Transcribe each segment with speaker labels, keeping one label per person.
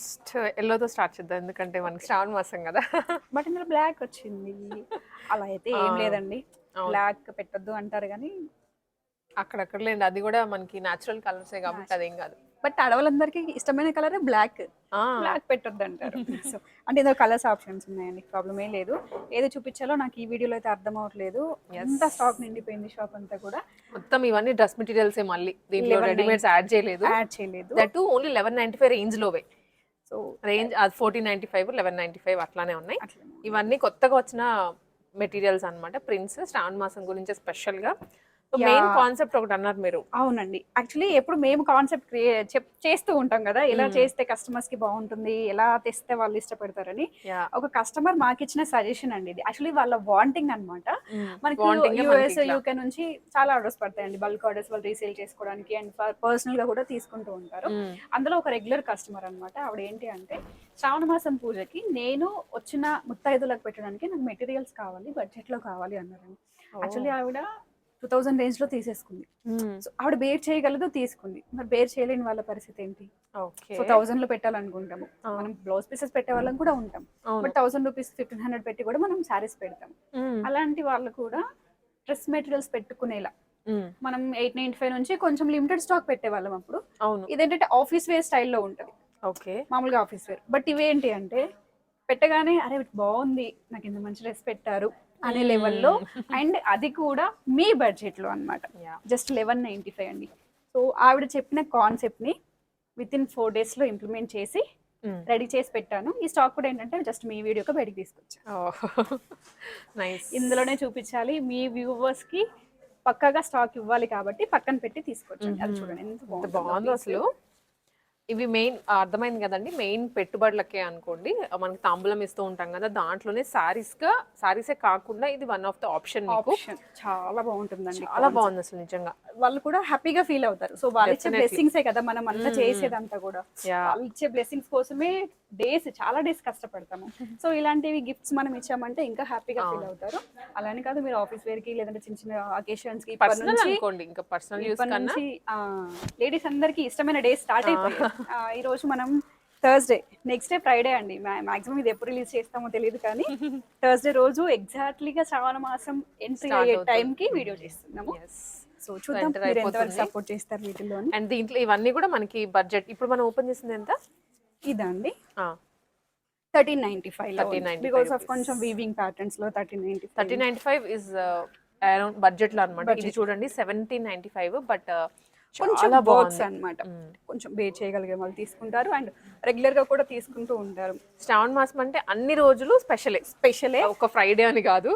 Speaker 1: First ఎల్లోతో start చేద్దాం ఎందుకంటే మనకి శ్రావణ మాసం కదా.
Speaker 2: బట్ ఇందులో బ్లాక్ వచ్చింది. అలా అయితే ఏం లేదండి. బ్లాక్ పెట్టొద్దు అంటారు కానీ
Speaker 1: అక్కడక్కడ లేండి. అది కూడా మనకి న్యాచురల్ కలర్సే కాబట్టి అదేం కాదు.
Speaker 2: బట్ ఆడవాళ్ళందరికీ ఇష్టమైన కలర్ బ్లాక్ బ్లాక్ పెట్టొద్దు అంటారు. సో అంటే ఇందులో కలర్స్ ఆప్షన్స్ ఉన్నాయండి. ప్రాబ్లం ఏం లేదు. ఏది చూపించాలో నాకు ఈ వీడియోలో అయితే అర్థం అవ్వట్లేదు ఎంత స్టాక్ నిండిపోయింది షాప్ అంతా కూడా.
Speaker 1: మొత్తం ఇవన్నీ డ్రెస్ మెటీరియల్సే మళ్ళీ. దీంట్లో
Speaker 2: 11.90.
Speaker 1: రెడీమేడ్స్ యాడ్ చేయలేదు.
Speaker 2: యాడ్ చేయలేదు.
Speaker 1: That only eleven ninety five range లోవే.
Speaker 2: So
Speaker 1: range అది fourteen ninety five eleven ninety five అట్లానే ఉన్నాయి. ఇవన్నీ కొత్తగా వచ్చిన మెటీరియల్స్ అన్నమాట. ప్రిన్స్ శ్రావణ మాసం గురించి స్పెషల్గా.
Speaker 2: Yeah.
Speaker 1: మెయిన్ కాన్సెప్ట్ ఒకటి అన్నారు మీరు.
Speaker 2: అవునండి. యాక్చువల్లీ ఎప్పుడు మేము కాన్సెప్ట్ చేస్తూ ఉంటాం కదా. ఎలా
Speaker 1: Hmm.
Speaker 2: చేస్తే కస్టమర్స్కి బాగుంటుంది ఎలా తెస్తే వాళ్ళు ఇష్టపడతారని. ఒక కస్టమర్ మాకు ఇచ్చిన సజెషన్ అండి ఇది. యాక్చువల్లీ వాళ్ళ వాంటింగ్ అన్నమాట. మనకి
Speaker 1: Wanting ఏ
Speaker 2: యూఎస్
Speaker 1: మనకి ఇట్లా.
Speaker 2: యూకే నుంచి చాలా ఆర్డర్స్ పడతాయండి. బల్క్ ఆర్డర్స్ వాళ్ళు రీసేల్ చేసుకోవడానికి అండ్ పర్సనల్గా కూడా తీసుకుంటూ ఉంటారు.
Speaker 1: మ్మ్.
Speaker 2: అందులో ఒక రెగ్యులర్ కస్టమర్ అన్నమాట. ఆవిడ ఏంటి అంటే శ్రావణ మాసం పూజకి నేను వచ్చిన ముత్తైదులకు పెట్టడానికి నాకు మెటీరియల్స్ కావాలి బడ్జెట్లో కావాలి అన్నారండి. యాక్చువల్లీ ఆవిడ టూ థౌసండ్ రేంజ్లో తీసేసుకుంది. సో ఆవిడ బేర్ చేయగలదు తీసుకుంది. మరి బేర్ చేయలేని వాళ్ళ పరిస్థితి ఏంటి? సో థౌసండ్లో పెట్టాలనుకుంటాము. మనం బ్లౌజ్ పీసెస్ పెట్టే వాళ్ళం కూడా ఉంటాం. But thousand rupees fifteen hundred పెట్టి కూడా మనం శారీస్ పెడతాం.
Speaker 1: మ్మ్.
Speaker 2: అలాంటి వాళ్ళు కూడా డ్రెస్ మెటీరియల్స్ పెట్టుకునేలా.
Speaker 1: మ్మ్.
Speaker 2: మనం ఎయిట్ నైన్టీ ఫైవ్ నుంచి కొంచెం లిమిటెడ్ స్టాక్ పెట్టేవాళ్ళం అప్పుడు. ఇదేంటంటే ఆఫీస్ వేర్ స్టైల్లో ఉంటుంది.
Speaker 1: ఓకే
Speaker 2: మామూలుగా ఆఫీస్ వేర్ బట్ ఇవేంటి అంటే పెట్టగానే అరే బాగుంది. నాకు ఇంత మంచి డ్రెస్ పెట్టారు. అనే లెవెల్లో అండ్ అది కూడా మీ బడ్జెట్లో అన్నమాట.
Speaker 1: Yeah
Speaker 2: just eleven ninety five అండి. సో ఆవిడ చెప్పిన కాన్సెప్ట్ని విత్ ఇన్ ఫోర్ డేస్లో ఇంప్లిమెంట్ చేసి రెడీ చేసి పెట్టాను. ఈ స్టాక్ కూడా ఏంటంటే జస్ట్ మీ వీడియోకి బయటికి తీసుకొచ్చాను ఇందులోనే చూపించాలి. మీ వ్యూవర్స్కి పక్కాగా స్టాక్ ఇవ్వాలి కాబట్టి పక్కన పెట్టి తీసుకొచ్చాను అది. చూడండి ఎంత బాగుందో.
Speaker 1: అసలు. ఇవి మెయిన్ అర్థమైంది కదండి. మెయిన్ పెట్టుబడులకే అనుకోండి మనకి తాంబూలం ఇస్తూ ఉంటాం కదా దాంట్లోనే సారీస్గా సారీసే కాకుండా ఇది వన్ ఆఫ్ ద ఆప్షన్ మీకు.
Speaker 2: చాలా బాగుంటుందండి
Speaker 1: చాలా బాగుంది అసలు నిజంగా.
Speaker 2: వాళ్ళు కూడా హ్యాపీగా ఫీల్ అవుతారు. సో వాళ్ళు ఇచ్చే. బ్లెస్సింగ్స్ కదా మనం అంతా. చేసేదంతా కూడా. వాళ్ళు ఇచ్చే బ్లెస్సింగ్స్ కోసమే డేస్ చాలా డేస్ కష్టపడతాము. సో ఇలాంటివి గిఫ్ట్స్ మనం ఇచ్చామంటే ఇంకా హ్యాపీగా ఫీల్ అవుతారు. అలానే కాదు మీరు ఆఫీస్ వేర్కి లేదంటే చిన్న చిన్న అకేషన్స్కి
Speaker 1: అనుకోండి ఇంకా పర్సనల్ యూస్
Speaker 2: నుంచి లేడీస్ అందరికి ఇష్టమైన డే స్టార్ట్ అయిపోయింది ఈ రోజు మనం థర్స్డే నెక్స్ట్ డే ఫ్రైడే అండి. మాక్సిమం ఇది ఎప్పుడు రిలీజ్ చేస్తామో తెలియదు కానీ థర్స్డే రోజు ఎగ్జాక్ట్లీగా శ్రావణ మాసం ఎంట్రీ అయ్యే. టైం కి వీడియో చేస్తున్నాము. సో చూద్దాం మీరు ఎంతవరకు. సపోర్ట్ చేస్తారు వీటిల్లో
Speaker 1: అండ్ దీంట్లో ఇవన్నీ కూడా మనకి బడ్జెట్ ఇప్పుడు మనం ఓపెన్ చేసింది ఎంత?
Speaker 2: ఇదండి thirteen ninety five
Speaker 1: 1395
Speaker 2: because of. కొంచెం weaving ప్యాటర్న్స్లో thirteen ninety
Speaker 1: thirty ninety five is around బడ్జెట్లో అనమాట ఇది. చూడండి సెవెంటీన్ నైన్టీ ఫైవ్ బట్
Speaker 2: కొంచెం అన్నమాట.
Speaker 1: మ్మ్.
Speaker 2: కొంచెం బేర్ చేయగలిగే వాళ్ళు తీసుకుంటారు. అండ్ రెగ్యులర్గా కూడా తీసుకుంటూ ఉంటారు.
Speaker 1: శ్రావణ మాసం అంటే అన్ని రోజులు స్పెషలే
Speaker 2: స్పెషలే
Speaker 1: ఒక ఫ్రైడే అని కాదు.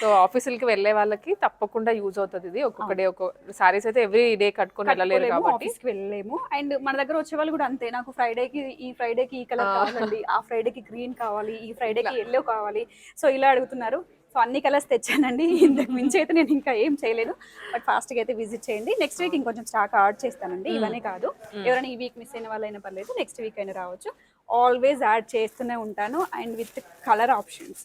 Speaker 1: సో ఆఫీసులకి వెళ్ళే వాళ్ళకి తప్పకుండా యూజ్ అవుతుంది ఇది. ఒక్కొక్క డే ఒక్కొక్క సారీస్ అయితే ఎవ్రీ డే కట్టుకొని వెళ్ళలేరు కాబట్టి.
Speaker 2: వెళ్ళలేము. అండ్ మన దగ్గర వచ్చే వాళ్ళు కూడా అంతే. నాకు ఫ్రైడేకి ఈ ఫ్రైడేకి ఈ కలర్. కావాలండి ఆ ఫ్రైడేకి గ్రీన్ కావాలి ఈ ఫ్రైడేకి ఎల్లో కావాలి. సో ఇలా అడుగుతున్నారు. సో అన్ని కలర్స్ తెచ్చానండి. ఇంతకు మించి అయితే నేను ఇంకా ఏం చేయలేను బట్ ఫాస్ట్గా అయితే విజిట్ చేయండి. నెక్స్ట్ వీక్ ఇంకొంచెం స్టాక్ యాడ్ చేస్తానండి. ఇవన్నీ కాదు. ఎవరైనా ఈ వీక్ మిస్ అయిన వాళ్ళైనా పర్లేదు. నెక్స్ట్ వీక్ అయినా రావచ్చు. ఆల్వేస్ యాడ్ చేస్తూనే ఉంటాను. అండ్ విత్ కలర్ ఆప్షన్స్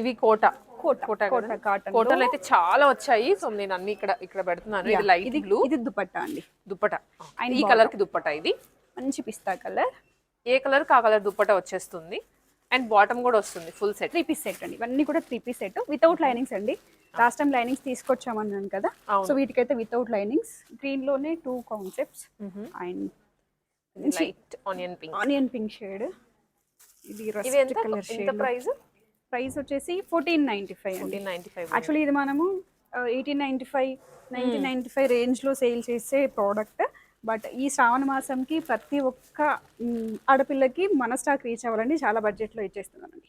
Speaker 1: ఇవి కోట.
Speaker 2: కోట.
Speaker 1: కోట?
Speaker 2: కాటన్
Speaker 1: కోటలు అయితే చాలా వచ్చాయి. సో నేను అన్ని ఇక్కడ ఇక్కడ పెడుతున్నాను. ఇది లైట్
Speaker 2: ఇది
Speaker 1: బ్లూ
Speaker 2: ఇది దుపట్టా అండి.
Speaker 1: దుప్పట
Speaker 2: And
Speaker 1: ఈ. కలర్కి దుప్పట ఇది.
Speaker 2: మంచి పిస్తా కలర్.
Speaker 1: ఏ కలర్ కా కలర్ దుప్పట వచ్చేస్తుంది? అండ్ బాటమ్ కూడా వస్తుంది full set
Speaker 2: three piece set అండి. ఇవన్నీ కూడా three piece set. Without linings అండి. లాస్ట్ టైం లైనింగ్స్ తీసుకొచ్చామన్నాను కదా. సో వీటికైతే without linings గ్రీన్లోనే two concepts and
Speaker 1: light onion pink
Speaker 2: onion pink shade ఇది కలర్
Speaker 1: ఎంత?
Speaker 2: షేడ్
Speaker 1: ప్రైస్
Speaker 2: ప్రైస్ వచ్చేసి ఫోర్టీన్ నైన్టీ ఫైవ్ అండి
Speaker 1: నైన్టీ ఫైవ్
Speaker 2: యాక్చువల్లీ ఇది మనము eighteen ninety five nineteen ninety five రేంజ్లో సేల్ చేసే ప్రోడక్ట్ బట్ ఈ శ్రావణ మాసంకి ప్రతి ఒక్క ఆడపిల్లకి మన స్టాక్ రీచ్ అవ్వాలండి చాలా బడ్జెట్లో ఇచ్చేస్తున్నానండి.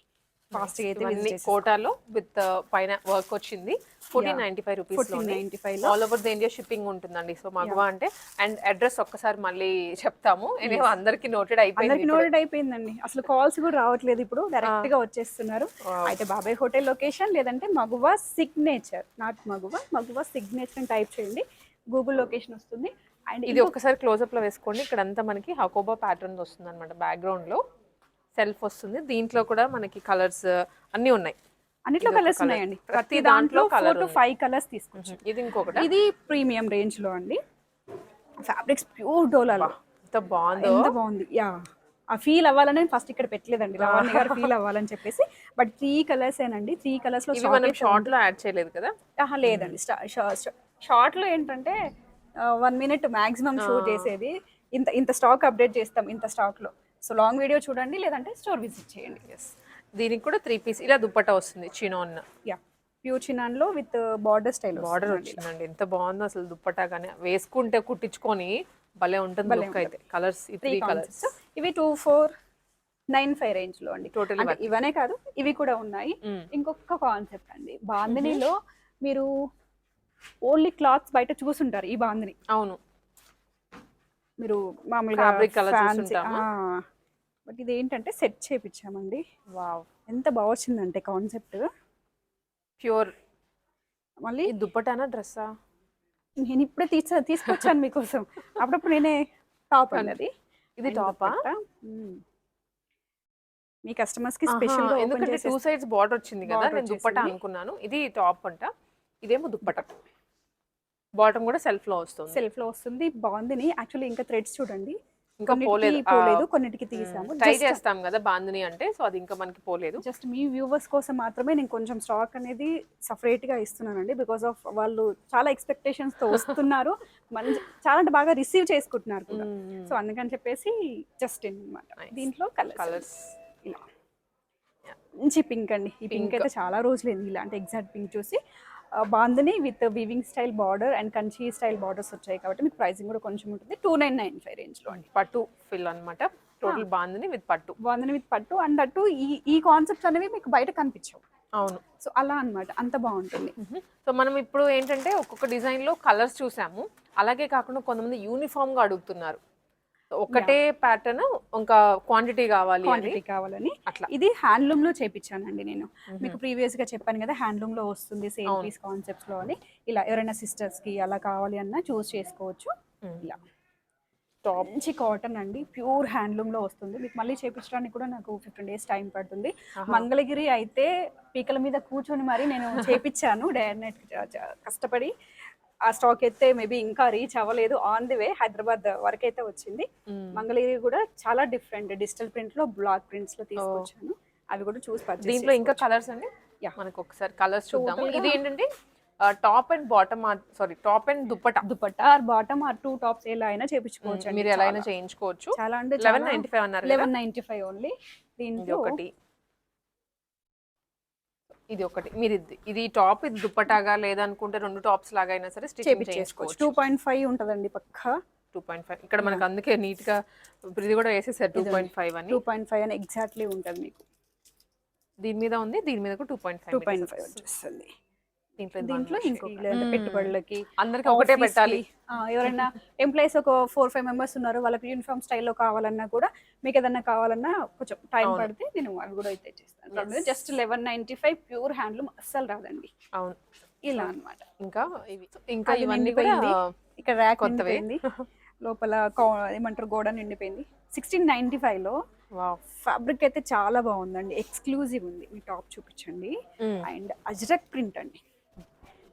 Speaker 2: ఫాస్ట్గా అయితే
Speaker 1: ఇవన్నీ కోటాలో విత్ పైన వర్క్ వచ్చింది. Fourteen ninety five rupees
Speaker 2: ninety five
Speaker 1: all over the India shipping ఉంటుందండి. సో మగవా అంటే అండ్ అడ్రస్ ఒక్కసారి మళ్ళీ చెప్తాము. అందరికి నోటెడ్ అయిపోయింది
Speaker 2: అందరికి నోటెడ్ అయిపోయిందండి. అసలు కాల్స్ కూడా రావట్లేదు ఇప్పుడు. డైరెక్ట్గా వచ్చేస్తున్నారు. అయితే బాబాయ్ హోటల్ లొకేషన్ లేదంటే మగువా సిగ్నేచర్ నాట్ మగువా మగువా సిగ్నేచర్ అని టైప్ చేయండి. గూగుల్ లొకేషన్ వస్తుంది. అండ్
Speaker 1: ఇది ఒక్కసారి క్లోజ్అప్లో వేసుకోండి. ఇక్కడ అంతా మనకి హకోబా ప్యాటర్న్ వస్తుంది అనమాట బ్యాక్గ్రౌండ్లో. సెల్ఫ్ వస్తుంది. దీంట్లో కూడా మనకి కలర్స్ అన్ని ఉన్నాయి.
Speaker 2: అన్నిట్లో కలర్స్. ఉన్నాయండి.
Speaker 1: ప్రతి దాంట్లో ఉంది.
Speaker 2: ఫైవ్ కలర్స్ తీసుకొచ్చాం
Speaker 1: ఇది ఇంకొకటి.
Speaker 2: ఇది ప్రీమియం రేంజ్లో అండి. ఫ్యాబ్రిక్స్ ప్యూర్ డోలాలో
Speaker 1: ఎంత బాగుందో.
Speaker 2: ఎంత బాగుంది. యా ఆ ఫీల్ అవ్వాలని ఫస్ట్ ఇక్కడ పెట్టలేదండి. లావణ్య గారు ఫీల్ అవ్వాలని చెప్పేసి. బట్ త్రీ కలర్స్ ఏనండి. త్రీ
Speaker 1: కలర్స్లో మనం షార్ట్లో యాడ్ చేయలేదు కదా?
Speaker 2: ఆహా, లేదండి. షార్ట్లో ఏంటంటే వన్ మినిట్ మాక్సిమం షూట్ చేసేది. ఇంత ఇంత స్టాక్ అప్డేట్ చేస్తాం ఇంత స్టాక్లో. సో లాంగ్ వీడియో చూడండి లేదంటే స్టోర్ విజిట్ చేయండి.
Speaker 1: ఎస్ దీనికి కూడా త్రీ పీస్ ఇలా దుప్పట వస్తుంది చినోన్
Speaker 2: యా ప్యూర్ చినాన్లో విత్ బార్డర్ స్టైల్
Speaker 1: బార్డర్ వచ్చిందండి. ఎంత బాగుందో అసలు దుప్పట కానీ వేసుకుంటే కుట్టించుకొని భలే ఉంటుంది లుక్ అయితే. కలర్స్ త్రీ కలర్స్
Speaker 2: ఇవి టూ ఫోర్ నైన్ ఫైవ్ రేంజ్లో అండి. అంటే ఇవనే కాదు ఇవి కూడా ఉన్నాయి.
Speaker 1: Mm.
Speaker 2: ఇంకొక కాన్సెప్ట్ అండి. బాందినిలో మీరు ఓన్లీ క్లాత్స్ బయట చూసుంటారు ఈ బాందిని.
Speaker 1: అవును.
Speaker 2: మీరు మామూలుగా? బట్ ఇది ఏంటంటే సెట్ చేపించామండి
Speaker 1: వావ్
Speaker 2: ఎంత బాగా వచ్చిందంటే కాన్సెప్ట్
Speaker 1: ప్యూర్
Speaker 2: మళ్ళీ
Speaker 1: దుప్పటానా డ్రెస్సా?
Speaker 2: నేను ఇప్పుడే తీసా తీసుకొచ్చాను మీకోసం. అప్పుడప్పుడు నేనే టాప్ అన్నది
Speaker 1: ఇది టాపా
Speaker 2: మీ కస్టమర్స్కి స్పెషల్గా
Speaker 1: ఎందుకంటే టూ సైడ్స్ బార్డర్ వచ్చింది కదా నేను దుప్పట. అనుకున్నాను. ఇది టాప్ అంట ఇదేమో దుప్పట. బాటమ్ కూడా సెల్ఫ్లో వస్తుంది.
Speaker 2: సెల్ఫ్లో వస్తుంది. బాగుంది యాక్చువల్లీ ఇంకా థ్రెడ్స్ చూడండి.
Speaker 1: ఇంకా పోలేదు.
Speaker 2: పోలేదు కొన్నిటికి తీసాము.
Speaker 1: ట్రై చేస్తాం కదా బాందిని అంటే సో అది ఇంకా మనకి పోలేదు.
Speaker 2: జస్ట్ మీ వ్యూవర్స్ కోసం మాత్రమే నేను కొంచెం స్టాక్ అనేది సపరేట్గా ఇస్తున్నానండి. బికాస్ ఆఫ్ వాళ్ళు చాలా ఎక్స్పెక్టేషన్స్తో వస్తున్నారు. మంచి చాలా అంటే బాగా రిసీవ్ చేసుకుంటున్నారు కూడా. సో అందుకని చెప్పేసి జస్ట్ అనమాట. దీంట్లో కలర్స్
Speaker 1: కలర్స్
Speaker 2: ఇలా. మంచి పింక్ అండి. ఈ పింక్. అయితే చాలా రోజులైంది ఇలాంటి ఎగ్జాక్ట్ పింక్ చూసి. Bandhani with weaving style border and Kanchi style borders వచ్చాయి కాబట్టి మీకు ప్రైసింగ్ కూడా కొంచెం ఉంటుంది. టూ నైన్ నైన్ ఫైవ్ రేంజ్లో అండి
Speaker 1: పట్టు ఫిల్ అన్నమాట. టోటల్ బాందిని విత్ పట్టు.
Speaker 2: బాందని విత్ పట్టు అండ్ అటు ఈ ఈ కాన్సెప్ట్స్ అనేవి మీకు బయట కనిపించవు.
Speaker 1: అవును.
Speaker 2: సో అలా అన్నమాట. అంత బాగుంటుంది.
Speaker 1: సో మనం ఇప్పుడు ఏంటంటే ఒక్కొక్క డిజైన్లో కలర్స్ చూసాము. అలాగే కాకుండా కొంతమంది యూనిఫామ్గా అడుగుతున్నారు. ఒకటే ప్యాటర్న్ ఇంకా క్వాంటిటీ కావాలి
Speaker 2: క్వాంటిటీ కావాలని.
Speaker 1: అట్లా.
Speaker 2: ఇది హ్యాండ్లూమ్లో చేపించానండి నేను. మీకు ప్రీవియస్గా చెప్పాను కదా హ్యాండ్లూమ్లో వస్తుంది సేమ్. పీస్ కాన్సెప్ట్స్లో అని. ఇలా ఎవరైనా సిస్టర్స్కి అలా కావాలి అన్నా చూస్ చేసుకోవచ్చు. ఇలా.
Speaker 1: టాప్
Speaker 2: మంచి కాటన్ అండి. ప్యూర్ హ్యాండ్లూమ్లో వస్తుంది. మీకు మళ్ళీ చేపించడానికి కూడా నాకు ఫిఫ్టీన్ డేస్ టైం పడుతుంది. మంగళగిరి అయితే పీకల మీద కూర్చొని మరి నేను చేపించాను డే అండ్ నైట్ కష్టపడి ఆ స్టాక్ అయితే మేబీ ఇంకా రీచ్ అవ్వలేదు. ఆన్ ది వే హైదరాబాద్ వరకు అయితే వచ్చింది. మంగళగిరి కూడా చాలా డిఫరెంట్. డిజిటల్ ప్రింట్లో బ్లాక్ ప్రింట్స్లో తీసుకొచ్చాను. అవి కూడా చూసి
Speaker 1: దీంట్లో ఇంకా. కలర్స్ అండి?
Speaker 2: Yeah.
Speaker 1: మనకు ఒకసారి కలర్స్ చూద్దాము. ఇది ఏంటంటే top and bottom sorry top and dupatta.
Speaker 2: Dupatta or bottom or two tops ఎలా అయినా చేపించుకోవచ్చు.
Speaker 1: మీరు ఎలా అయినా చేయించుకోవచ్చు.
Speaker 2: చాలా అంటే
Speaker 1: లెవెన్ నైన్టీ ఫైవ్ అన్నారు
Speaker 2: లెవెన్ నైన్టీ ఫైవ్ ఓన్లీ దీంట్లో
Speaker 1: ఒకటి ఇది ఒకటి. మీరు ఇది ఇది టాప్ ఇది దుప్పటాగా లేదనుకుంటే రెండు టాప్స్ లాగా అయినా సరే స్టిచ్ చేయించుకోవచ్చు.
Speaker 2: టూ పాయింట్ ఫైవ్ ఉంటుందండి పక్కా.
Speaker 1: Two point five. ఇక్కడ మనకు అందుకే నీట్గా ఇది కూడా వేసేసారు టూ పాయింట్ ఫైవ్ అని.
Speaker 2: టూ పాయింట్ ఫైవ్ అని ఎగ్జాక్ట్లీ ఉంటుంది మీకు.
Speaker 1: దీని మీద ఉంది దీని మీద కూడా two point
Speaker 2: two
Speaker 1: five
Speaker 2: point five వచ్చేస్తుంది.
Speaker 1: దీంట్లో
Speaker 2: దీంట్లో
Speaker 1: ఇంకో
Speaker 2: ఇంకొక పెట్టుబడులకి
Speaker 1: అందరికి ఒకటే పెట్టాలి.
Speaker 2: ఎవరైనా ఎంప్లాయీస్ ఒక ఫోర్ ఫైవ్ మెంబర్స్ ఉన్నారు వాళ్ళకి యూనిఫామ్ స్టైల్లో కావాలన్నా కూడా మీకు ఏదన్నా కావాలన్నా కొంచెం టైం పడితే నేను అవి కూడా అయితే చేస్తాను. Just eleven ninety five pure handloom అస్సలు రాదండి.
Speaker 1: అవును.
Speaker 2: ఇలా అన్నమాట.
Speaker 1: ఇంకా ఇవి ఇంకా ఇవన్నీ కూడా.
Speaker 2: ఇక్కడ ర్యాక్
Speaker 1: కొత్తవే.
Speaker 2: లోపల ఏమంటారు గోడ నిండిపోయింది. సిక్స్టీన్ నైన్టీ
Speaker 1: ఫైవ్లో
Speaker 2: ఫ్యాబ్రిక్ అయితే చాలా బాగుందండి. ఎక్స్క్లూజివ్ ఉంది. మీ టాప్ చూపించండి. అండ్ అజ్రక్ ప్రింట్ అండి.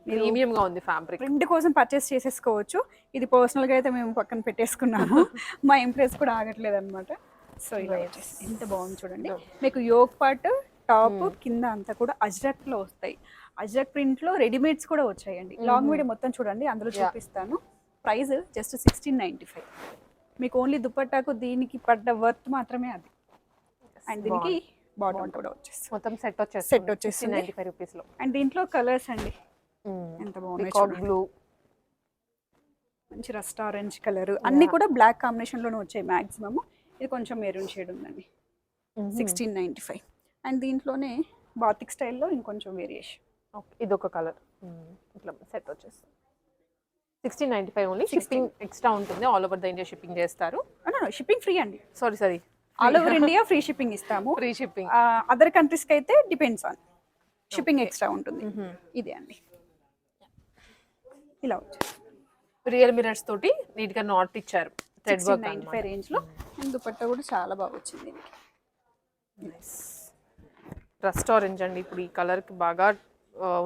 Speaker 1: ప్రీమియం గా ఉంది ఫ్యాబ్రిక్.
Speaker 2: ప్రింట్ కోసం పర్చేస్ చేసేసుకోవచ్చు. ఇది పర్సనల్గా అయితే మేము పక్కన పెట్టేసుకున్నాము. మా ఎంప్రెస్ కూడా ఆగట్లేదు అనమాట సో ఇలా వచ్చేసి ఎంత బాగుంది చూడండి. మీకు యోగ్ పార్ట్ టాప్ కింద అంతా కూడా అజ్రక్లో వస్తాయి. అజ్రక్ ప్రింట్లో రెడీమేడ్స్ కూడా వచ్చాయండి. లాంగ్ వీడియో మొత్తం చూడండి అందులో చూపిస్తాను. Price just sixteen ninety five మీకు ఓన్లీ దుపట్టాకు దీనికి పడ్డ వర్త్ మాత్రమే అది. అండ్ దీనికి బాటమ్ కూడా వచ్చేస్తుంది.
Speaker 1: మొత్తం సెట్ వచ్చేసి
Speaker 2: Set వచ్చేస్తుంది.
Speaker 1: నైన్టీ ఫైవ్ రూపీస్లో.
Speaker 2: అండ్ దీంట్లో కలర్స్ అండి. ఎంత బాగున్నాయి.
Speaker 1: బ్లూ
Speaker 2: మంచి రస్ట్ ఆరెంజ్ కలర్. అన్ని కూడా బ్లాక్ కాంబినేషన్లోనే వచ్చాయి మాక్సిమమ్ ఇది కొంచెం మెరూన్ షేడ్ ఉందండి. సిక్స్టీన్ నైన్టీ ఫైవ్ అండ్ దీంట్లోనే బాతిక్ స్టైల్లో ఇంకొంచెం వేరియేషన్
Speaker 1: ఇది ఒక కలర్ ఇట్లా సెట్ వచ్చేస్తుంది. Sixteen ninety five only shipping extra ఉంటుంది. All over the India shipping చేస్తారు.
Speaker 2: షిప్పింగ్ ఫ్రీ అండి.
Speaker 1: Sorry sorry
Speaker 2: all over India free shipping ఇస్తాము.
Speaker 1: ఫ్రీ షిప్పింగ్
Speaker 2: అదర్ కంట్రీస్కి అయితే డిపెండ్స్ ఆన్ షిప్పింగ్ ఎక్స్ట్రా ఉంటుంది. ఇదే అండి. ఇలా వచ్చేసి
Speaker 1: రియల్ మిరర్స్ తోటి నీట్గా నాట్ ఇచ్చారు. థ్రెడ్ వర్క్
Speaker 2: నైన్టీ ఫైవ్ రేంజ్లో అండ్ దుపట్టా కూడా చాలా బాగా వచ్చింది
Speaker 1: రస్ట్ ఆరెంజ్ అండి. ఇప్పుడు ఈ కలర్కి బాగా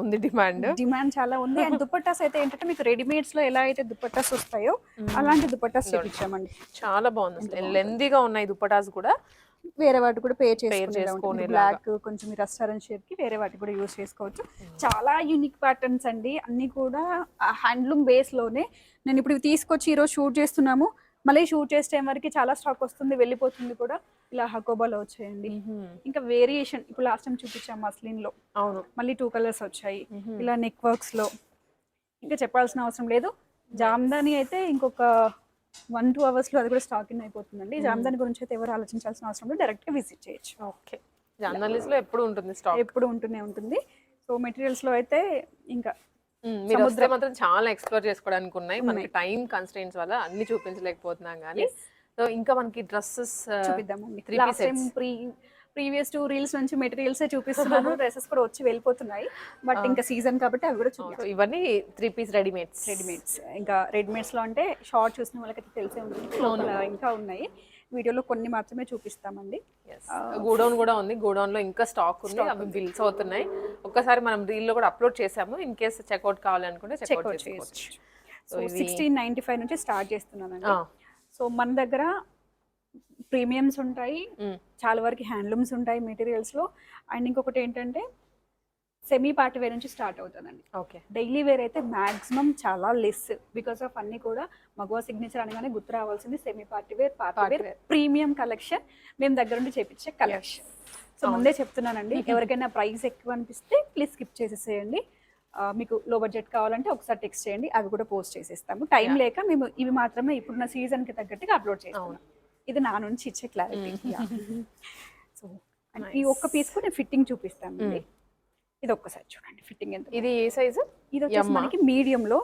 Speaker 1: ఉంది డిమాండ్
Speaker 2: డిమాండ్ చాలా ఉంది. అండ్ దుపట్టాస్ అయితే ఏంటంటే మీకు రెడీమేడ్స్లో ఎలా అయితే దుపట్టాస్ వస్తాయో అలాంటి దుపట్టాస్ చూపించామండి
Speaker 1: చాలా బాగుంది లెందీగా ఉన్నాయి దుపటాస్ కూడా.
Speaker 2: వేరే వాటి కూడా పే. చేసుకునే బ్లాక్ కొంచెం రెస్టారెంట్ షేప్కి వేరే వాటి కూడా యూస్ చేసుకోవచ్చు. చాలా యూనిక్ ప్యాటర్న్స్ అండి. అన్ని కూడా హ్యాండ్లూమ్ బేస్లోనే నేను ఇప్పుడు తీసుకొచ్చి ఈరోజు షూట్ చేస్తున్నాము. మళ్ళీ షూట్ చేసే టైం వరకు చాలా స్టాక్ వస్తుంది వెళ్ళిపోతుంది కూడా. ఇలా హకోబాలో వచ్చాయండి. ఇంకా వేరియేషన్ ఇప్పుడు లాస్ట్ టైం చూపించాం మస్లిన్లో
Speaker 1: అవును.
Speaker 2: మళ్ళీ టూ కలర్స్ వచ్చాయి. ఇలా నెక్ వర్క్స్లో. ఇంకా చెప్పాల్సిన అవసరం లేదు. జామ్దాని అయితే ఇంకొక వన్ టూ అవర్స్లో అది కూడా స్టాక్ ఇన్ అయిపోతుందండి. జామ్దాని గురించి అయితే ఎవరు ఆలోచించాల్సిన అవసరం లేదు. డైరెక్ట్గా విజిట్ చేయొచ్చు.
Speaker 1: ఓకే. జర్నలిస్ట్లో ఎప్పుడు ఉంటుంది స్టాక్?
Speaker 2: ఎప్పుడు ఉంటూనే ఉంటుంది. సో మెటీరియల్స్లో అయితే ఇంకా
Speaker 1: మీరు వస్తే మాత్రం చాలా ఎక్స్ప్లోర్ చేసుకోవడానికి ఉన్నాయి. మనకి టైం కన్స్టెంట్స్ వల్ల అన్ని చూపించలేకపోతున్నాం కానీ సో ఇంకా మనకి dresses
Speaker 2: చూపిద్దామండి. Time pre previous two reels నుంచి మెటీరియల్స్ చూపిస్తున్నాను. డ్రెస్సెస్ కూడా వచ్చి వెళ్ళిపోతున్నాయి. బట్ ఇంకా సీజన్ కాబట్టి అవి కూడా
Speaker 1: సో ఇవన్నీ త్రీ పీస్ రెడీమేడ్స్
Speaker 2: రెడీమేడ్స్ ఇంకా రెడీమేడ్స్లో అంటే షార్ట్ చూసిన వాళ్ళకైతే తెలిసే ఉంటుంది. ఇంకా ఉన్నాయి. వీడియోలో కొన్ని మాత్రమే చూపిస్తామండి.
Speaker 1: గోడౌన్ కూడా ఉంది. గోడౌన్లో ఇంకా స్టాక్ ఉంది. అవి బిల్స్ అవుతున్నాయి. ఒక్కసారి మనం రీల్లో కూడా అప్లోడ్ చేసాము ఇన్ కేస్ చెక్అవుట్ కావాలనుకుంటే చెక్అవుట్ చేసుకోవచ్చు.
Speaker 2: సో సిక్స్టీన్ నైన్టీ ఫైవ్ నుంచి స్టార్ట్ చేస్తున్నానండి. సో మన దగ్గర ప్రీమియమ్స్ ఉంటాయి. చాలా వరకు హ్యాండ్లూమ్స్ ఉంటాయి మెటీరియల్స్లో అండ్ ఇంకొకటి ఏంటంటే సెమీ పార్టీ వేర్ నుంచి స్టార్ట్ అవుతుందండి.
Speaker 1: ఓకే.
Speaker 2: డైలీ వేర్ అయితే మాక్సిమం చాలా లెస్ బికాస్ ఆఫ్ అన్ని కూడా మగవా సిగ్నేచర్ అనగానే గుర్తు రావాల్సింది semi party wear party wear. Premium collection మేము దగ్గర నుండి చేపించే కలెక్షన్ సో ముందే చెప్తున్నానండి. ఎవరికైనా ప్రైస్ ఎక్కువ అనిపిస్తే ప్లీజ్ స్కిప్ చేసేసేయండి. మీకు లో బడ్జెట్ కావాలంటే ఒకసారి టెక్స్ట్ చేయండి. అవి కూడా పోస్ట్ చేసేస్తాము. టైం లేక మేము ఇవి మాత్రమే ఇప్పుడున్న season కి తగ్గట్టుగా అప్లోడ్ చేస్తాము. ఇది నా నుంచి ఇచ్చే క్లారిటీ సో ఈ ఒక్క పీస్ కూడా ఫిట్టింగ్ చూపిస్తాను ఇది ఒక్కసారి చూడండి ఫిట్టింగ్ ఎంత
Speaker 1: ఇది ఏ సైజు
Speaker 2: ఇది వచ్చేసి మనకి మీడియం లో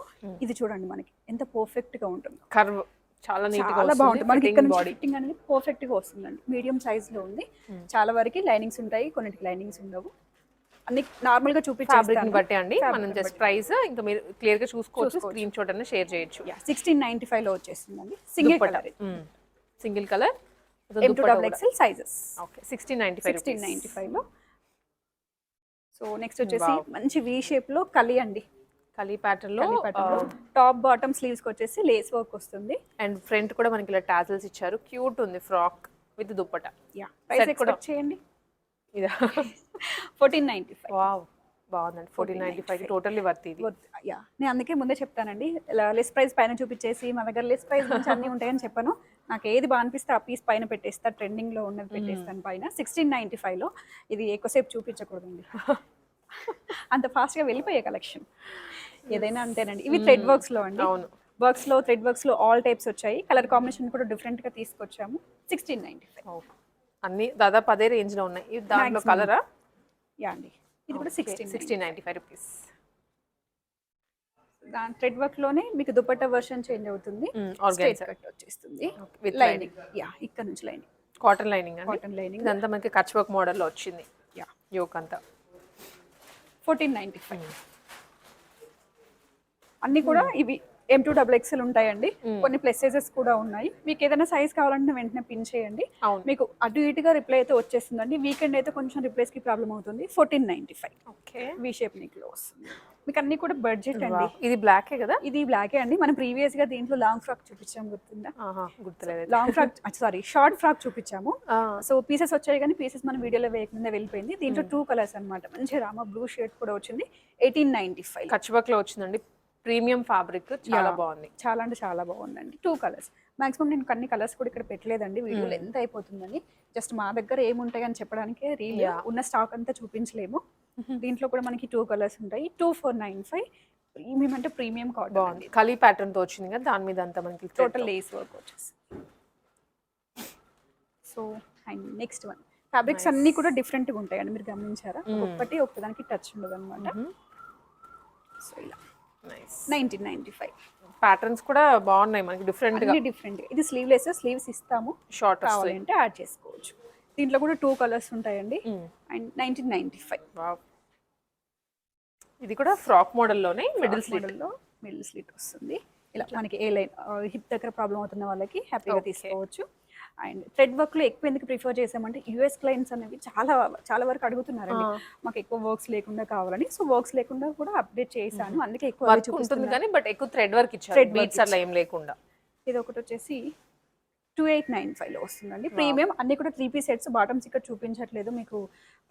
Speaker 2: ఇది చూడండి మనకి ఎంత పర్ఫెక్ట్గా ఉంటుందో.
Speaker 1: కర్వ్ చాలా నీట్గా
Speaker 2: చాలా బాగుంటుంది. మనకి ఇక్కడ
Speaker 1: బాడీ
Speaker 2: ఫిట్టింగ్ అనేది పర్ఫెక్ట్గా వస్తుందండి. మీడియం సైజ్లో ఉంది. చాలా వరకు లైనింగ్స్ ఉంటాయి కొన్నిటికి లైనింగ్స్ ఉండవు. అన్ని
Speaker 1: నార్మల్గా ఫ్యాబ్రిక్ని
Speaker 2: చూపించేస్తాను
Speaker 1: బట్టి అండి. మనం జస్ట్ ప్రైస్ ఇంకా మీరు క్లియర్గా చూసుకోవచ్చు స్క్రీన్ షాట్ అన్న షేర్ చేయొచ్చు.
Speaker 2: సిక్స్టీన్ నైన్టీ ఫైవ్లో వచ్చేస్తుందండి single colour
Speaker 1: single colour
Speaker 2: double XL sizes
Speaker 1: okay sixteen ninety five
Speaker 2: sixteen ninety so next వచ్చేసి మంచి వి షేప్లో కలి అండి.
Speaker 1: కలీ ప్యాటర్న్లో
Speaker 2: టాప్ బాటమ్ స్లీవ్స్కి వచ్చేసి లేస్ వర్క్ వస్తుంది.
Speaker 1: అండ్ ఫ్రంట్ కూడా మనకి ఇలా టాజల్స్ ఇచ్చారు. క్యూట్ ఉంది ఫ్రాక్ విత్ దుప్పట.
Speaker 2: యా ప్రైస్
Speaker 1: కూడా.
Speaker 2: ఎక్స్పెక్ట్ చేయండి.
Speaker 1: ఇదా?
Speaker 2: ఫోర్టీన్ నైన్టీ ఫైవ్
Speaker 1: వావ్ బాగుందండి. Fourteen ninety five totally worth ఇది.
Speaker 2: యా నేను అందుకే ముందే చెప్తానండి. లెస్ ప్రైస్ పైన చూపించేసి మా దగ్గర లెస్ ప్రైస్ అన్ని ఉంటాయని చెప్పాను. నాకు ఏది బాగా అనిపిస్తే ఆ పీస్ పైన పెట్టేస్తా ట్రెండింగ్లో ఉన్నది పెట్టేస్తాను పైన. సిక్స్టీన్ నైన్టీ ఫైవ్లో ఇది ఎక్కువసేపు చూపించకూడదండి. అంత ఫాస్ట్గా వెళ్ళిపోయే కలెక్షన్. ఏదైనా అంతేనండి. ఇవి థ్రెడ్ వర్క్స్లో అండి.
Speaker 1: అవును.
Speaker 2: వర్క్స్లో థ్రెడ్ వర్క్స్లో ఆల్ టైప్స్ వచ్చాయి. కలర్ కాంబినేషన్ కూడా డిఫరెంట్గా తీసుకొచ్చాము. Sixteen ninety five.
Speaker 1: అన్ని దాదాపు అదే రేంజ్లో ఉన్నాయి. ఇది దాంట్లో కలరా?
Speaker 2: యా అండి. ఇది కూడా sixteen
Speaker 1: sixteen ninety five rupees
Speaker 2: thread వర్క్లోనే మీకు దుపట్టా వర్షన్ చేంజ్ అవుతుంది. స్ట్రైట్
Speaker 1: ఆర్గాన్జా
Speaker 2: కట్ వచ్చేస్తుంది.
Speaker 1: With
Speaker 2: లైనింగ్ యా ఇక్కడ నుంచి lining
Speaker 1: cotton lining
Speaker 2: cotton lining
Speaker 1: ఇదంతా మనకి కచ్ వర్క్ మోడల్లో వచ్చింది.
Speaker 2: యా
Speaker 1: యోక్ అంతా.
Speaker 2: ఫోర్టీన్ నైన్టీ ఫైవ్ అన్ని కూడా ఇవి ఎం టూ డబుల్ ఎక్స్ఎల్ ఉంటాయండి. కొన్ని ప్లస్ సైజెస్ కూడా ఉన్నాయి. మీకు ఏదైనా సైజ్ కావాలంటే వెంటనే పిన్ చేయండి. మీకు అటు ఇటుగా రిప్లై అయితే వచ్చేస్తుందండి. వీకెండ్ అయితే కొంచెం రిప్లైస్కి ప్రాబ్లం అవుతుంది. Fourteen ninety five
Speaker 1: okay
Speaker 2: V shape neck వస్తుంది. మీకు అన్ని కూడా బడ్జెట్ అండి.
Speaker 1: ఇది బ్లాకే కదా?
Speaker 2: ఇది బ్లాకే అండి. మనం ప్రీవియస్గా దీంట్లో లాంగ్ ఫ్రాక్ చూపించాం గుర్తుందా?
Speaker 1: గుర్తులేదు
Speaker 2: long frock sorry short frock చూపించాము. సో పీసెస్ వచ్చాయి కానీ పీసెస్ మన వీడియోలో వేయకుండా వెళ్ళిపోయింది. దీంట్లో టూ కలర్స్ అన్నమాట. మంచి రామ బ్లూ షేడ్ కూడా వచ్చింది. ఎయిటీన్ నైన్టీ ఫైవ్
Speaker 1: కచ్ వర్క్లో వచ్చిందండి. ప్రీమియం ఫ్యాబ్రిక్ చాలా బాగుంది.
Speaker 2: చాలా అంటే చాలా బాగుందండి. టూ కలర్స్ మాక్సిమం నేను కొన్ని కలర్స్ కూడా ఇక్కడ పెట్టలేదండి. వీడియోలో ఎంత అయిపోతుందని. జస్ట్ మా దగ్గర ఏముంటాయి అని చెప్పడానికే రీల్ ఉన్న స్టాక్ అంతా చూపించలేము. దీంట్లో కూడా మనకి టూ కలర్స్ ఉంటాయి. Two four nine five premium అంటే ప్రీమియం కాటన్
Speaker 1: కలీ ప్యాటర్న్తో వచ్చింది కదా దాని మీద అంతా మనకి
Speaker 2: టోటల్ లేస్ వర్క్ వచ్చేసి. So and next one fabrics అన్ని కూడా డిఫరెంట్గా ఉంటాయండి మీరు గమనించారా? ఒక్కటి ఒక్కదానికి టచ్ ఉండదు అనమాట సో ఇలా. నైన్టీన్ నైన్టీ ఫైవ్
Speaker 1: ప్యాటర్న్స్ కూడా బాగున్నాయి మనకి
Speaker 2: డిఫరెంట్గా. డిఫరెంట్ ఇది స్లీవ్లెస్ స్లీవ్స్ ఇస్తాము.
Speaker 1: షార్ట్
Speaker 2: కావాలంటే యాడ్ చేసుకోవచ్చు. దీంట్లో కూడా టూ కలర్స్ ఉంటాయండి. అండ్ నైన్టీన్ నైన్టీ ఫైవ్
Speaker 1: ఇది కూడా ఫ్రాక్ మోడల్లోనే మిడిల్ స్లీట్.
Speaker 2: మోడల్లో మిడిల్ స్లిట్ వస్తుంది. ఇలా మనకి ఏ లైన్ హిప్ దగ్గర ప్రాబ్లం అవుతున్న వాళ్ళకి హ్యాపీగా తీసుకోవచ్చు. అండ్ థ్రెడ్ వర్క్లో ఎక్కువ ఎందుకు ప్రిఫర్ చేసామంటే యూఎస్ క్లయింట్స్ అనేవి చాలా చాలా వరకు అడుగుతున్నారండి. మాకు ఎక్కువ వర్క్స్ లేకుండా కావాలని. సో వర్క్స్ లేకుండా కూడా అప్డేట్ చేశాను. అందుకే ఎక్కువ
Speaker 1: ఉంటుంది కానీ బట్ ఎక్కువ థ్రెడ్ వర్క్ ఇచ్చారు.
Speaker 2: Work
Speaker 1: బీట్స్ అట్లా ఏం లేకుండా.
Speaker 2: ఇది ఒకటి వచ్చేసి టూ ఎయిట్ నైన్ ఫైవ్లో వస్తుందండి. ప్రీమియం అన్ని కూడా త్రీ పీస్ సెట్స్ బాటమ్స్ ఇక్కడ చూపించట్లేదు మీకు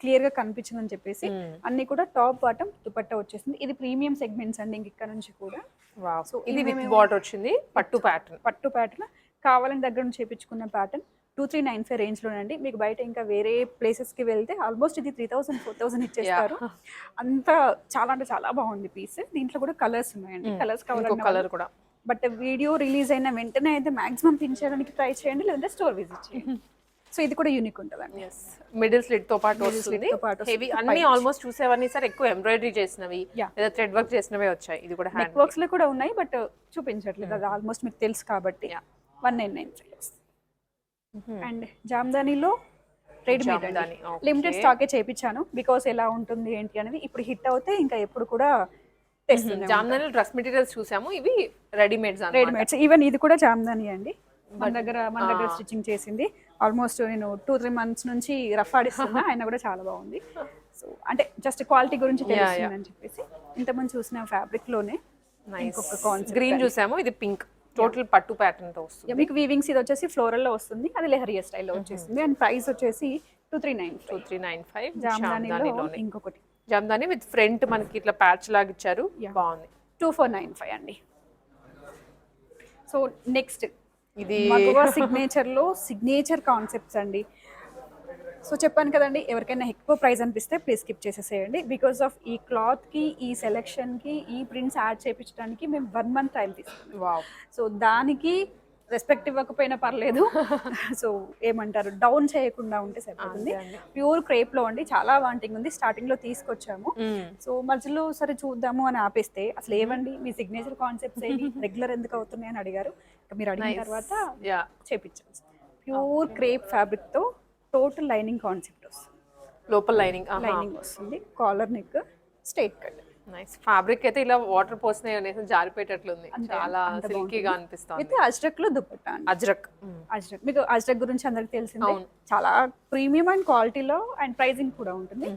Speaker 2: క్లియర్గా కనిపించిందని చెప్పేసి అన్ని కూడా టాప్ బాటమ్ దుపట్టా వచ్చేసింది. ఇది ప్రీమియం సెగ్మెంట్స్ అండి ఇంక ఇక్కడ నుంచి కూడా.
Speaker 1: వావ్
Speaker 2: So,
Speaker 1: ఇది విత్ బాట్ వచ్చింది? పట్టు ప్యాటర్న్
Speaker 2: పట్టు ప్యాటర్న్ కావాలని దగ్గర నుంచి చేపించుకున్న pattern two three nine five రేంజ్లోనండి మీకు బయట ఇంకా వేరే ప్లేసెస్కి వెళ్తే ఆల్మోస్ట్ ఇది త్రీ థౌసండ్ ఫోర్ థౌసండ్ ఇచ్చేస్తారు. అంత చాలా అంటే చాలా బాగుంది పీస్ దీంట్లో కూడా కలర్స్ ఉన్నాయండి. కలర్స్ కావాలన్నా
Speaker 1: కలర్ కూడా.
Speaker 2: బట్ వీడియో రిలీజ్ అయిన వెంటనే అయితే మాక్సిమం పిన్ చేయడానికి ట్రై చేయండి లేదంటే స్టోర్ విజిట్ చేయండి. సో ఇది కూడా యూనిక్ ఉంటుందండి.
Speaker 1: ఎస్ మిడిల్ స్లిట్తో పాటు వస్తుంది. హెవీ. అన్ని ఆల్మోస్ట్ చూసేవన్నీ సార్ ఎక్కువ ఎంబ్రాయిడరీ చేసినవి. లేదా థ్రెడ్ వర్క్ చేసినవే వచ్చాయి. ఇది కూడా హ్యాండ్
Speaker 2: వర్క్స్లో కూడా ఉన్నాయి బట్ చూపించట్లేదు. అది ఆల్మోస్ట్ మీకు తెలుసు కాబట్టి. One nine nine and. జామ్దానిలో readymade. Limited స్టాకే చేయించాను బికాస్ ఎలా ఉంటుంది ఏంటి అనేది ఇప్పుడు హిట్ అవుతే ఇంకా ఎప్పుడు కూడా తెస్తుంది
Speaker 1: జామ్దాని డ్రెస్ మెటీరియల్స్ చూసాము ఇవి రెడీమేడ్స్
Speaker 2: రెడీమేడ్స్. ఈవెన్ ఇది కూడా జామ్దాని అండి. మన దగ్గర మన దగ్గర స్టిచ్చింగ్ చేసింది. ఆల్మోస్ట్ నేను టూ త్రీ మంత్స్ నుంచి రఫ్ ఆడిస్తున్నా. ఆయన కూడా చాలా బాగుంది. సో అంటే జస్ట్ క్వాలిటీ గురించి తెలుస్తుంది అని చెప్పేసి ఇంతకుముందు చూసిన ఫ్యాబ్రిక్లోనే
Speaker 1: గ్రీన్ చూసాము ఇది పింక్ టోటల్ పట్టు ప్యాటర్న్తో వస్తుంది.
Speaker 2: మీకు వీవింగ్స్ ఇది వచ్చేసి ఫ్లోరల్లో వస్తుంది. అది లెహరియా స్టైల్లో వచ్చేసింది. అండ్ ప్రైస్ వచ్చేసి two three nine
Speaker 1: two three nine five
Speaker 2: జామ్దానిలో ఇంకొకటి.
Speaker 1: జామ్దాని విత్ ఫ్రంట్ మనకి ఇట్లా ప్యాచ్ లాగా ఇచ్చారు. బాగుంది.
Speaker 2: టూ ఫోర్ నైన్ ఫైవ్ అండి. సో నెక్స్ట్
Speaker 1: ఇది
Speaker 2: మగవా సిగ్నేచర్లో సిగ్నేచర్ కాన్సెప్ట్స్ అండి. సో చెప్పాను కదండి ఎవరికైనా ఎక్కువ ప్రైస్ అనిపిస్తే ప్లీజ్ స్కిప్ చేసేసేయండి. బికాస్ ఆఫ్ ఈ క్లాత్కి ఈ సెలెక్షన్కి ఈ ప్రింట్స్ యాడ్ చేయించడానికి మేము వన్ మంత్ టైం తీసుకున్నాం.
Speaker 1: వావ్
Speaker 2: సో దానికి రెస్పెక్ట్ ఇవ్వకపోయినా పర్లేదు. సో ఏమంటారు? డౌన్ చేయకుండా ఉంటే సరిపోతుంది. ప్యూర్ క్రేప్లో అండి. చాలా వాంటింగ్ ఉంది. స్టార్టింగ్లో తీసుకొచ్చాము సో మధ్యలో సరే చూద్దాము అని ఆపేస్తే అసలు ఏమండి? మీ సిగ్నేచర్ కాన్సెప్ట్స్ ఏంటి రెగ్యులర్ ఎందుకు అవుతున్నాయి అని అడిగారు. మీరు అడిగిన తర్వాత
Speaker 1: యా
Speaker 2: చేపించాం. ప్యూర్ క్రేప్ ఫ్యాబ్రిక్తో టోటల్ లైనింగ్ కాన్సెప్ట్ వస్తుంది.
Speaker 1: లోపల లైనింగ్.
Speaker 2: లైనింగ్ వస్తుంది. Collar neck straight cut.
Speaker 1: Nice fabric అయితే ఇలా వాటర్ పోసినాయి అనేసి జారిపోయేటట్లుంది. చాలా సిల్కీగా అనిపిస్తుంది.
Speaker 2: విత్ అజ్రక్లో దుప్పట్టా
Speaker 1: అజ్రక్.
Speaker 2: అజ్రక్. మీకు అజ్రక్ గురించి అందరికి తెలిసిందే. చాలా ప్రీమియం అండ్ క్వాలిటీలో అండ్ ప్రైజింగ్ కూడా ఉంటుంది.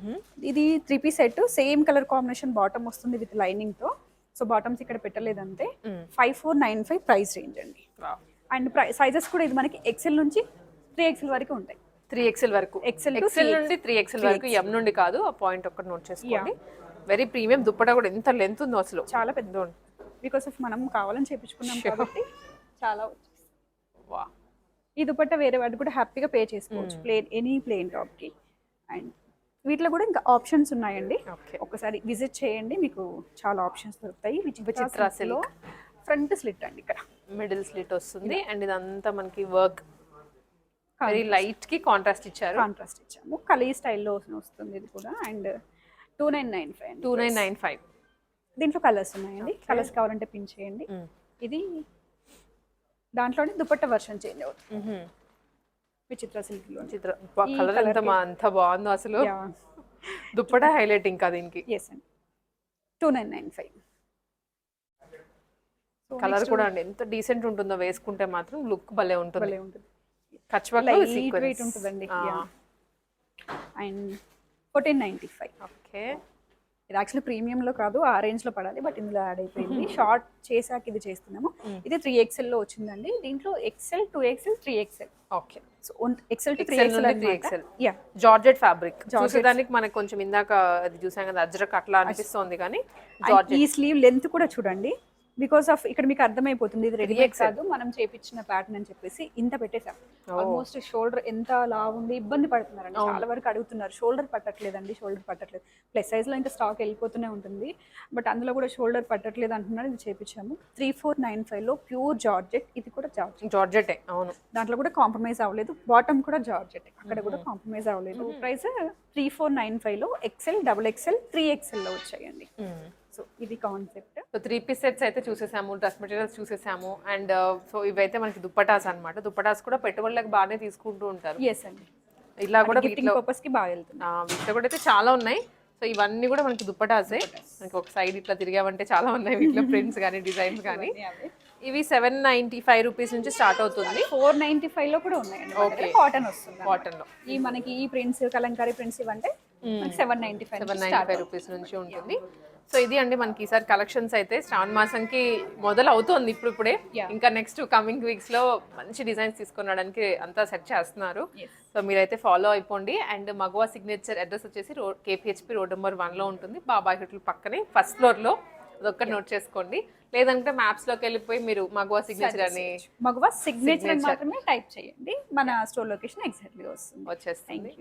Speaker 2: ఇది three piece set same colour combination bottom వస్తుంది విత్ లైనింగ్తో. సో బాటమ్స్ ఇక్కడ పెట్టలేదంతే. Five four nine five price range అండి. అండ్ సైజెస్ కూడా ఇది మనకి ఎక్సెల్ నుంచి త్రీ ఎక్సెల్ వరకు ఉంటాయి.
Speaker 1: త్రీ ఎక్స్ఎల్ వరకు.
Speaker 2: To
Speaker 1: ఎక్స్ఎల్ నుండి త్రీ ఎక్స్ఎల్ వరకు ఎం నుండి కాదు ఆ పాయింట్ ఒక్కటి నోట్ చేసుకోండి. వెరీ ప్రీమియం దుప్పట కూడా ఎంత లెంత్ ఉందో అసలు.
Speaker 2: చాలా పెద్ద బికాస్ ఆఫ్ మనం కావాలని చేపించుకున్నాం కాబట్టి చాలా వచ్చేసి
Speaker 1: వా
Speaker 2: ఈ దుపట్టా వేరే వాటి కూడా హ్యాపీగా పే చేసుకోవచ్చు. ప్లేన్ ఎనీ ప్లేన్ టాప్కి. అండ్ వీటిలో కూడా ఇంకా ఆప్షన్స్ ఉన్నాయండి. ఒకసారి విజిట్ చేయండి. మీకు చాలా ఆప్షన్స్ దొరుకుతాయి.
Speaker 1: విచిత్ర
Speaker 2: ఫ్రంట్ స్లిట్ అండి ఇక్కడ.
Speaker 1: మిడిల్ స్లిట్ వస్తుంది. అండ్ ఇదంతా మనకి వర్క్ వెరీ లైట్కి కాంట్రాస్ట్ ఇచ్చారు.
Speaker 2: కాంట్రాస్ట్ ఇచ్చాము. కలీ స్టైల్లో వస్తుంది ఇది కూడా. And two nine nine five
Speaker 1: two nine nine five.
Speaker 2: దీంట్లో కలర్స్ ఉన్నాయండి. కలర్స్ కావాలంటే పిన్ చేయండి. ఇది దాంట్లోనే దుపట్ట వర్షన్ చేంజ్ అవుతుంది విచిత్ర సిల్క్లో
Speaker 1: చిత్ర కలర్ ఎంత అంత బాగుందో అసలు. దుప్పట హైలైట్ ఇంకా దీనికి.
Speaker 2: ఎస్ అండి. Two nine nine five.
Speaker 1: Colour కూడా అండి. ఎంత డీసెంట్ ఉంటుందో వేసుకుంటే మాత్రం లుక్ భలే ఉంటుంది.
Speaker 2: భలే ఉంటుంది. లైట్ వెయిట్ ఉంటుందండి. And fourteen ninety five.
Speaker 1: Okay.
Speaker 2: ఇది యాక్చువల్లీ ప్రీమియంలో కాదు ఆ range లో పడాలి బట్ ఇందులో యాడ్ అయిపోయింది. షార్ట్ చేసాక ఇది చేస్తున్నాము. ఇది త్రీ లో వచ్చిందండి. దీంట్లో XL two XL three XL
Speaker 1: okay.
Speaker 2: So XL to three XL
Speaker 1: నుండి 3XL.
Speaker 2: Yeah
Speaker 1: georgette fabric. చూసేదానికి మనకు కొంచెం ఇందాక అది చూసాం కదా అజ్రక్ అట్లా అనిపిస్తోంది కానీ
Speaker 2: ఈ స్లీవ్ లెంత్ కూడా చూడండి. బికాస్ ఆఫ్ ఇక్కడ మీకు అర్థమైపోతుంది ఇది రెడీమేడ్ కాదు మనం చేపించిన ప్యాటర్న్ అని చెప్పేసి ఇంత పెట్టేసాం ఆల్మోస్ట్ షోల్డర్ ఎంత లా ఉంది ఇబ్బంది పడుతున్నారండి. చాలా వరకు అడుగుతున్నారు షోల్డర్ పట్టట్లేదండి షోల్డర్ పట్టట్లేదు. ప్లస్ సైజ్లో ఇంకా స్టాక్ వెళ్ళిపోతూనే ఉంటుంది. బట్ అందులో కూడా షోల్డర్ పట్టట్లేదు అంటున్నారు ఇది చేపించాము. త్రీ ఫోర్ నైన్ ఫైవ్లో ప్యూర్ జార్జెట్ ఇది కూడా జార్జెట్
Speaker 1: జార్జెటే అవును.
Speaker 2: దాంట్లో కూడా కాంప్రమైజ్ అవ్వలేదు. బాటమ్ కూడా జార్జెట్ అక్కడ కూడా కాంప్రమైజ్ అవ్వలేదు. ప్రైస్ త్రీ ఫోర్ నైన్ ఫైవ్లో ఎక్సెల్ డబుల్ ఎక్సెల్ త్రీ ఎక్సెల్లో వచ్చాయండి. సో ఇది concept
Speaker 1: so three piece sets అయితే చూసేసాము డ్రెస్ మెటీరియల్స్ చూసేసాము అండ్ సో ఇవైతే మనకి దుప్పటాస్ అన్నమాట. దుప్పటాస్ కూడా పెట్టుబడులకు బాగానే తీసుకుంటూ ఉంటారు.
Speaker 2: ఎస్ అండి.
Speaker 1: ఇలా కూడా వీటిలో
Speaker 2: పర్పస్కి బాగా వెళ్తుంది.
Speaker 1: వీటిలో కూడా అయితే చాలా ఉన్నాయి. సో ఇవన్నీ కూడా మనకి దుప్పటాసే. మనకి ఒక సైడ్ ఇట్లా తిరిగామంటే చాలా ఉన్నాయి వీటిలో ప్రింట్స్ కానీ డిజైన్స్ కానీ ఇవి సెవెన్ నైన్టీ ఫైవ్ రూపీస్ నుంచి స్టార్ట్ అవుతుంది.
Speaker 2: ఫోర్ నైన్టీ ఫైవ్లో కూడా ఉన్నాయండి.
Speaker 1: Okay.
Speaker 2: కాటన్ వస్తుంది
Speaker 1: కాటన్లో.
Speaker 2: ఈ మనకి ఈ prints Kalamkari prints ఇవంటే seven ninety five
Speaker 1: seven ninety five rupees నుంచి ఉంటుంది. సో ఇది అండి మనకి ఈసారి కలెక్షన్స్ అయితే. శ్రావణ మాసంకి మొదలు అవుతోంది ఇప్పుడు. ఇప్పుడే. ఇంకా నెక్స్ట్ కమింగ్ వీక్స్లో మంచి డిజైన్స్ తీసుకునడానికి అంతా సెట్ చేస్తున్నారు. సో మీరైతే ఫాలో అయిపోండి. అండ్ మగవా సిగ్నేచర్ అడ్రస్ వచ్చేసి రో కేపీహెచ్పి రోడ్ నెంబర్ వన్లో ఉంటుంది. బాబాయ్ హోటల్ పక్కనే ఫస్ట్ ఫ్లోర్లో. అదొక్కటి నోట్ చేసుకోండి. లేదంటే మ్యాప్స్లోకి వెళ్ళిపోయి మీరు మగవా సిగ్నేచర్ అని
Speaker 2: మగవా సిగ్నేచర్. మాత్రమే టైప్ చేయండి. మన స్టోర్ లొకేషన్ ఎగ్జాక్ట్లీ వస్తుంది.
Speaker 1: వచ్చేస్తుంది.